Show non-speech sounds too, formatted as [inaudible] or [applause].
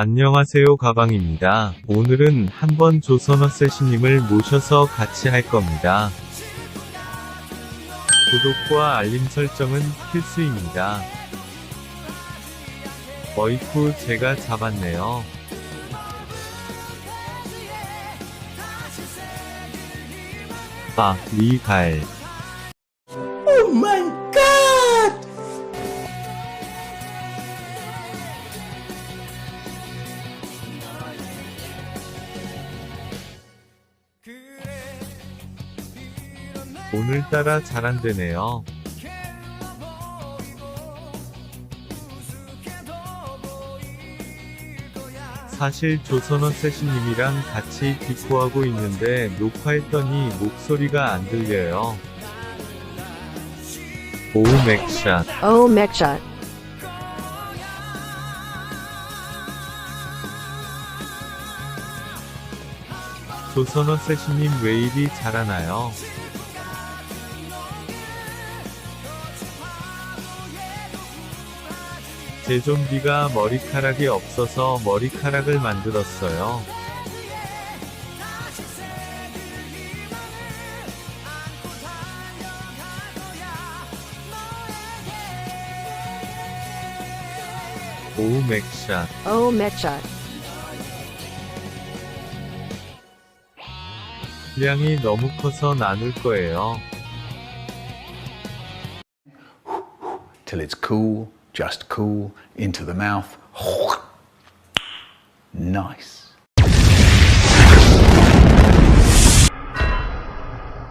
안녕하세요 가방입니다. 오늘은 한번 조선어 세시님을 모셔서 같이 할 겁니다. 구독과 알림 설정은 필수입니다. 어이쿠 제가 잡았네요. 아, 리갈. 오늘따라 잘 안되네요. 사실 조선어 세시님이랑 같이 디코하고 있는데 녹화했더니 목소리가 안 들려요. 오우 맥샷. Oh, Mechshot. 조선어 세시님 왜 이리 잘하나요? 제 좀비가 머리카락이 없어서 머리카락을 만들었어요. 오우 맥샷. Oh, Mechshot.量이 너무 커서 나눌 거예요. till it's cool, just cool, into the mouth. [laughs] Nice.